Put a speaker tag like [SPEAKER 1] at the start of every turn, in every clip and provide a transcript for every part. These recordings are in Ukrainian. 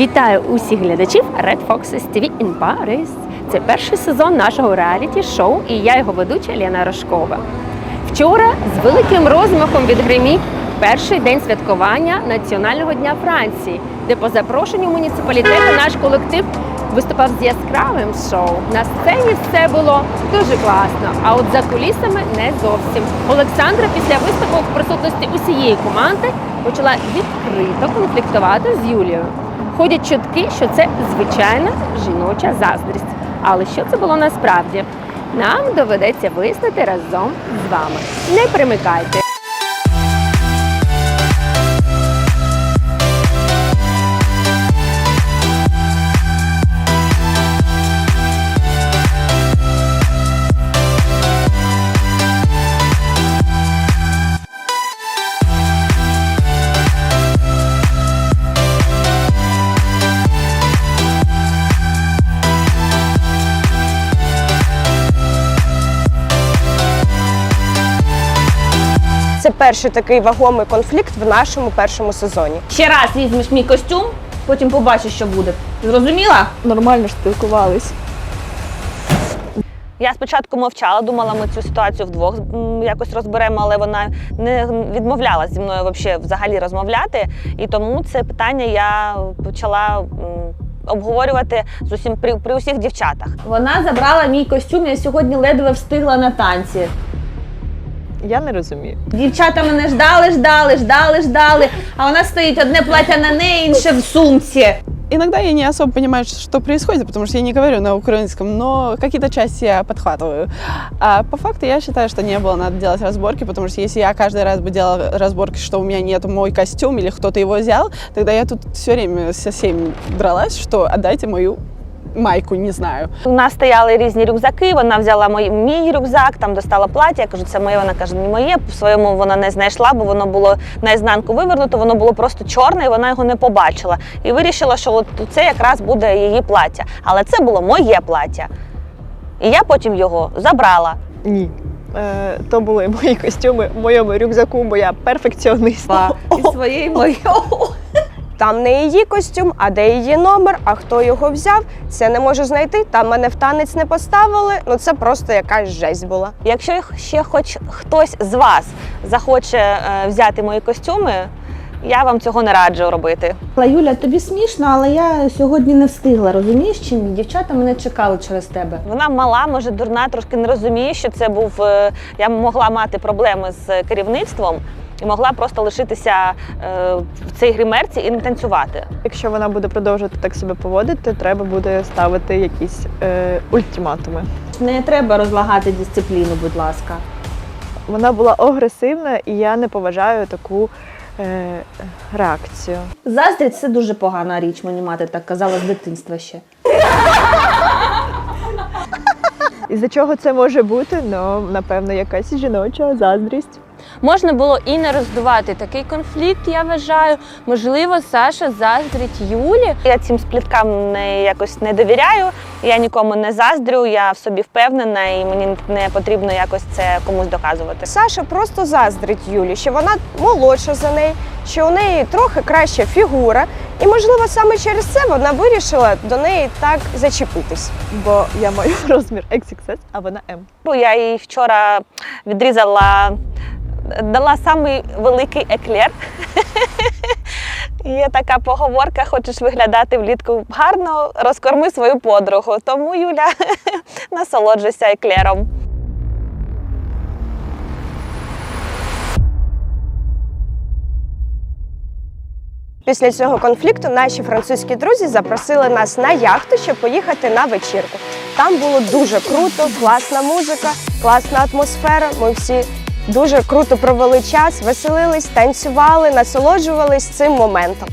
[SPEAKER 1] Вітаю усіх глядачів Red Foxes TV in Paris. Це перший сезон нашого реаліті-шоу, і я його ведуча Лена Рожкова. Вчора з великим розмахом відгримів перший день святкування Національного дня Франції, де по запрошенню муніципалітету наш колектив виступав з яскравим шоу. На сцені все було дуже класно, а от за кулісами не зовсім. Олександра після виступу в присутності усієї команди почала відкрито конфліктувати з Юлією. Ходять чутки, що це звичайна жіноча заздрість. Але що це було насправді? Нам доведеться вияснити разом з вами. Не примикайте.
[SPEAKER 2] Перший такий вагомий конфлікт в нашому першому сезоні.
[SPEAKER 3] Ще раз візьмеш мій костюм, потім побачиш, що буде. Зрозуміла?
[SPEAKER 4] Нормально ж спілкувались.
[SPEAKER 3] Я спочатку мовчала, думала, ми цю ситуацію вдвох якось розберемо, але вона не відмовлялася зі мною вообще взагалі розмовляти. І тому це питання я почала обговорювати з усім при, при усіх дівчатах. Вона забрала мій костюм, я сьогодні ледве встигла на танці.
[SPEAKER 4] Я не розумію.
[SPEAKER 3] Дівчата мене ждали, ждали, ждали, ждали. А вона стоїть одне плаття на неї, інше в сумці.
[SPEAKER 5] Иногда я не особо понимаю, что происходит, потому что я не говорю на украинском, но какие-то части я подхватываю. А по факту я считаю, что не было надо делать разборки, потому что если я каждый раз бы делала разборки, что у меня нет мой костюм или кто-то его взял, тогда я тут все время со всеми дралась, что отдайте мою майку, не знаю.
[SPEAKER 3] У нас стояли різні рюкзаки. Вона взяла мій, мій рюкзак, там достала плаття. Я кажу, це моє. Вона каже, не моє. В своєму вона не знайшла, бо воно було наізнанку вивернуто, воно було просто чорне, і вона його не побачила. І вирішила, що от це якраз буде її плаття. Але це було моє плаття. І я потім його забрала.
[SPEAKER 4] Ні. Е, то були мої костюми в моєму рюкзаку, бо я перфекціоніст.
[SPEAKER 3] І своєї моєї.
[SPEAKER 2] Там не її костюм, а де її номер, а хто його взяв, це не можу знайти. Там мене в танець не поставили. Ну це просто якась жесть була.
[SPEAKER 3] Якщо ще хоч хтось з вас захоче е, взяти мої костюми, я вам цього не раджу робити.
[SPEAKER 6] Юля, тобі смішно, але я сьогодні не встигла. Розумієш чи ні? Дівчата мене чекали через тебе.
[SPEAKER 3] Вона мала, може, дурна, трошки не розуміє, що це був. е, Я могла мати проблеми з керівництвом і могла просто лишитися е, в цій гримерці і не танцювати.
[SPEAKER 4] Якщо вона буде продовжувати так себе поводити, треба буде ставити якісь е, ультиматуми.
[SPEAKER 6] Не треба розлагати дисципліну, будь ласка.
[SPEAKER 4] Вона була агресивна, і я не поважаю таку е, реакцію.
[SPEAKER 6] Заздрість це дуже погана річ, мені мати так казала з дитинства ще.
[SPEAKER 4] І за чого це може бути? Ну, напевно, якась жіноча заздрість.
[SPEAKER 7] Можна було і не роздувати такий конфлікт, я вважаю. Можливо, Саша заздрить Юлі.
[SPEAKER 3] Я цим спліткам не якось не довіряю. Я нікому не заздрю, я в собі впевнена, і мені не потрібно якось це комусь доказувати.
[SPEAKER 2] Саша просто заздрить Юлі, що вона молодша за неї, що у неї трохи краща фігура, і можливо саме через це вона вирішила до неї так зачепитись.
[SPEAKER 4] Бо я маю розмір XXS, а вона M.
[SPEAKER 3] Бо Я їй вчора відрізала, дала самий великий еклер. Є така поговорка: хочеш виглядати влітку гарно, розкорми свою подругу. Тому Юля насолоджуйся еклером.
[SPEAKER 2] Після цього конфлікту наші французькі друзі запросили нас на яхту, щоб поїхати на вечірку. Там було дуже круто, класна музика, класна атмосфера. Ми всі дуже круто провели час, веселились, танцювали, насолоджувались цим моментом.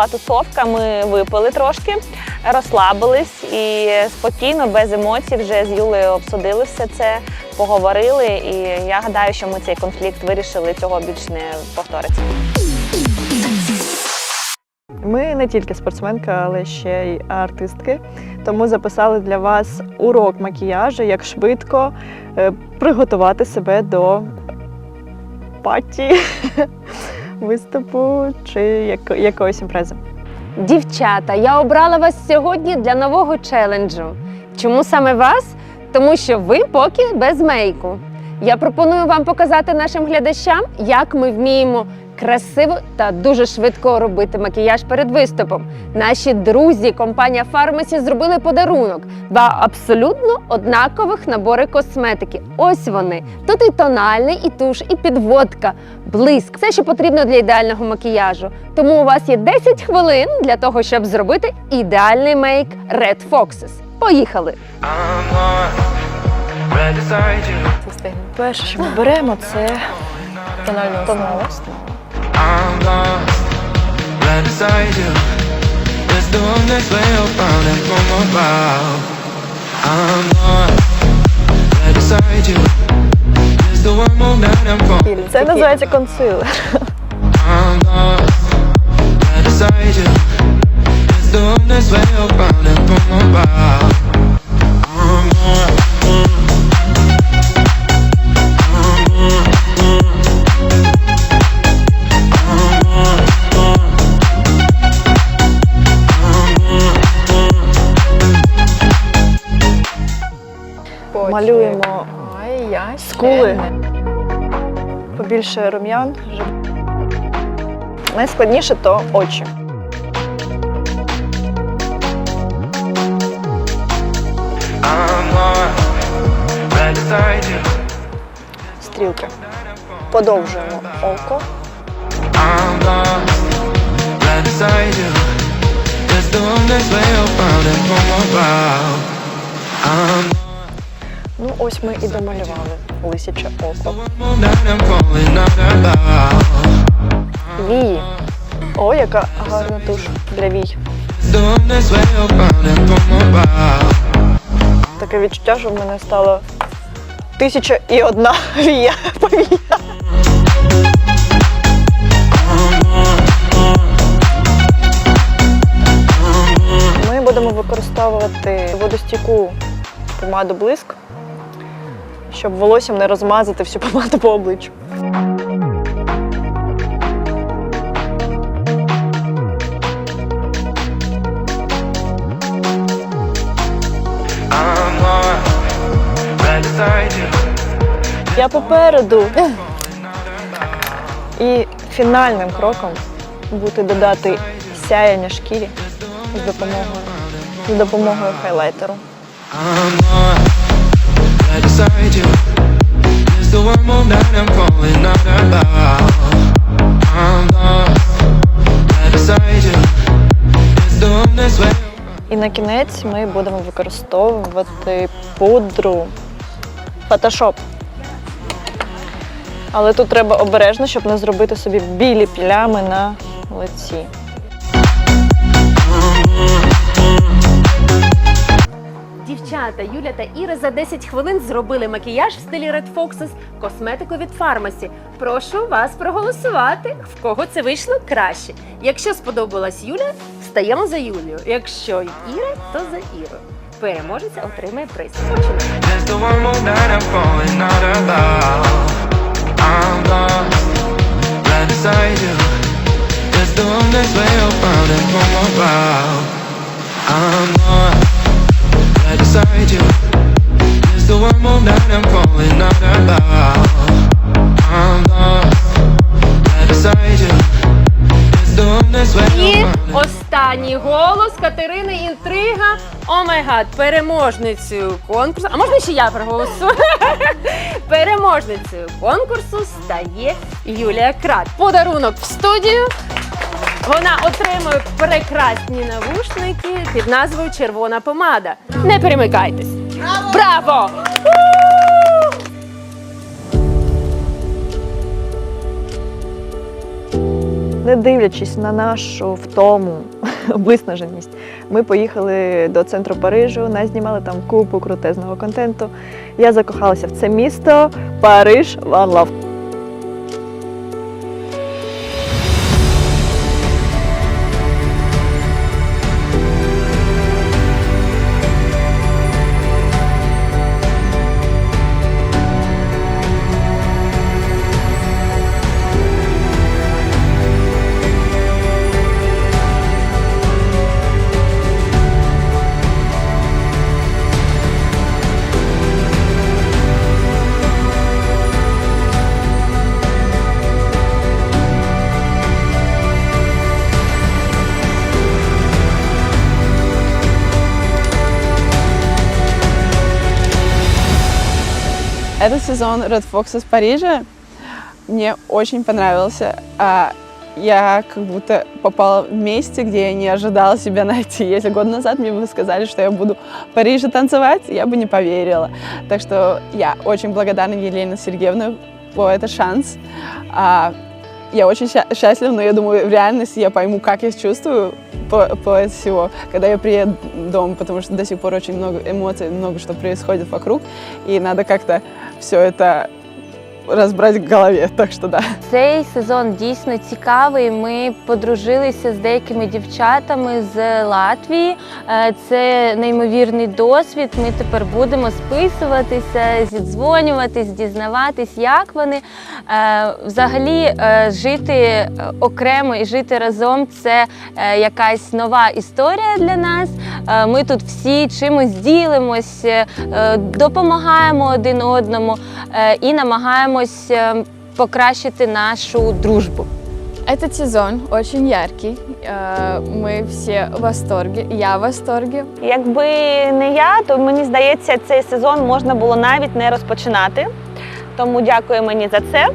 [SPEAKER 3] Була тусовка, ми випили трошки, розслабились і спокійно, без емоцій, вже з Юлею обсудили все це, поговорили. І я гадаю, що ми цей конфлікт вирішили, цього більш не повториться.
[SPEAKER 4] Ми не тільки спортсменка, але ще й артистки. Тому записали для вас урок макіяжу, як швидко е, приготувати себе до паті, виступу чи яко якоїсь імпрези.
[SPEAKER 8] Дівчата, я обрала вас сьогодні для нового челенджу. Чому саме вас? Тому що ви поки без мейку. Я пропоную вам показати нашим глядачам, як ми вміємо красиво та дуже швидко робити макіяж перед виступом. Наші друзі, компанія Фармасі, зробили подарунок. Два абсолютно однакових набори косметики. Ось вони. Тут і тональний, і туш, і підводка, блиск. Все, що потрібно для ідеального макіяжу. Тому у вас є 10 хвилин для того, щоб зробити ідеальний мейк Red Foxes. Поїхали!
[SPEAKER 4] Перше, що ми беремо, це тональну основу.
[SPEAKER 9] I'm lost, right beside you. It's the one that's way up found and from above. I'm lost, right beside you. It's the one more that I'm falling.
[SPEAKER 4] Це називається консилер.
[SPEAKER 9] I'm lost, right beside you. It's the one that's way up found and from above.
[SPEAKER 4] Малюємо скули, побільше рум'ян. Найскладніше то очі. Стрілки. Подовжуємо око.
[SPEAKER 9] The one that's way up found and from above. I'm
[SPEAKER 4] Ось ми і домалювали лисяче око. Вії. О, яка гарна туш для вій. Таке відчуття, що в мене стало тисяча і одна вія повія. Ми будемо використовувати водостійку помаду блиск, щоб волоссям не розмазати всю помаду по обличчю. Я попереду. І фінальним кроком буде додати сяяння шкірі з допомогою, з допомогою хайлайтеру. І на кінець ми будемо використовувати пудру Photoshop. Але тут треба обережно, щоб не зробити собі білі плями на лиці.
[SPEAKER 8] Дівчата, Юля та Іра за 10 хвилин зробили макіяж в стилі Red Foxes, косметику від Фармасі. Прошу вас проголосувати, в кого це вийшло краще. Якщо сподобалась Юля, стаємо за Юлію. Якщо Іра, то за Іру. Переможець отримає приз. Починаємо.
[SPEAKER 9] Right beside you. The one more I'm out about. I'm lost, right beside you.
[SPEAKER 8] І останній голос Катерини Інтрига. О май гад, переможницею конкурсу. А можна ще я проголосую? Переможницею конкурсу стає Юлія Крат. Подарунок в студію. Вона отримує прекрасні навушники під назвою Червона помада. Не перемикайтесь. Браво!
[SPEAKER 4] Не дивлячись на нашу втому, виснаженість, ми поїхали до центру Парижу, назнімали там купу крутезного контенту. Я закохалася в це місто. Париж One Love.
[SPEAKER 5] Этот сезон Red Fox из Парижа мне очень понравился. А я как будто попала в месте, где я не ожидала себя найти. Если год назад мне бы сказали, что я буду в Париже танцевать, я бы не поверила. Так что я очень благодарна Елене Сергеевне по этот шанс. А, я очень ща- счастлива, но я думаю, в реальности я пойму, как я чувствую по, по этому всего, когда я приеду дома, потому что до сих пор очень много эмоций, много что происходит вокруг, и надо как-то все это разбрать в голове, так что да.
[SPEAKER 1] Цей сезон дійсно цікавий. Ми подружилися з деякими дівчатами з Латвії. Е, Це неймовірний досвід. Ми тепер будемо списуватися, зідзвонюватись, дізнаватись, як вони. Е, Взагалі, е, жити окремо і жити разом це якась нова історія для нас. Ми тут всі чимось ділимось, допомагаємо один одному і намагаємось е, покращити нашу дружбу.
[SPEAKER 10] Этот сезон очень яркий. Э, Мы все в восторге. Я в восторге.
[SPEAKER 3] Якби не я, то мені здається, цей сезон можна було навіть не розпочинати. Тому дякую мені за це.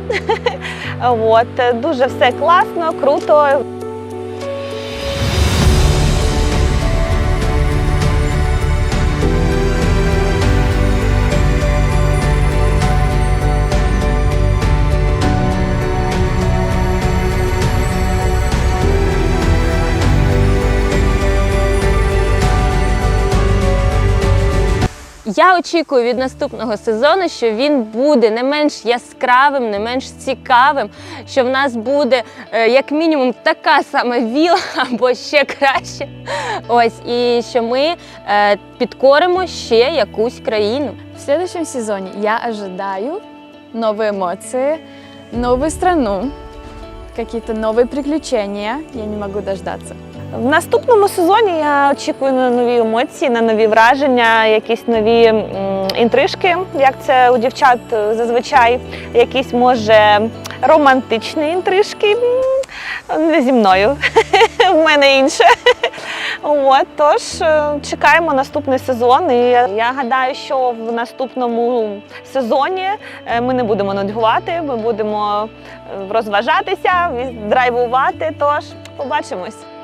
[SPEAKER 3] От, дуже все класно, круто.
[SPEAKER 1] Я очікую від наступного сезону, що він буде не менш яскравим, не менш цікавим, що в нас буде е, як мінімум така сама віла або ще краще. Ось і що ми е, підкоримо ще якусь країну.
[SPEAKER 10] В следующем сезоне я ожидаю новые эмоции, новую страну, какие-то новые приключения. Я не могу дождаться.
[SPEAKER 3] В наступному сезоні я очікую на нові емоції, на нові враження, якісь нові інтрижки, як це у дівчат зазвичай, якісь може романтичні інтрижки. Не зі мною, в мене інше. От, тож е, чекаємо наступний сезон. І я гадаю, що в наступному сезоні е, ми не будемо нудьгувати, ми будемо е, розважатися, драйвувати. Тож побачимось.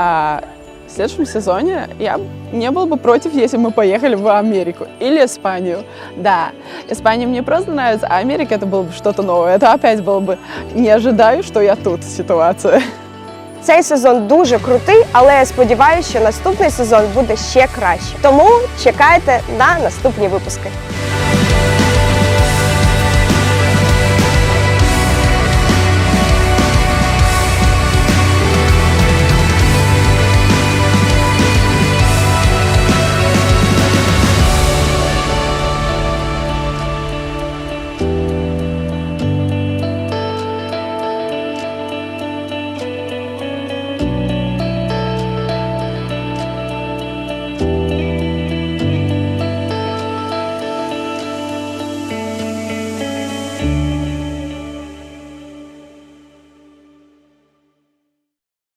[SPEAKER 5] А в следующем сезоне я не был бы против, если бы мы поехали в Америку или Испанию. Да, Испания мне просто нравится, а Америка это было бы что-то новое. Это опять было бы не ожидаю, что я тут ситуация.
[SPEAKER 2] Цей сезон дуже крутий, але я сподіваюся, що наступний сезон буде ще краще. Тому чекайте на наступні випуски.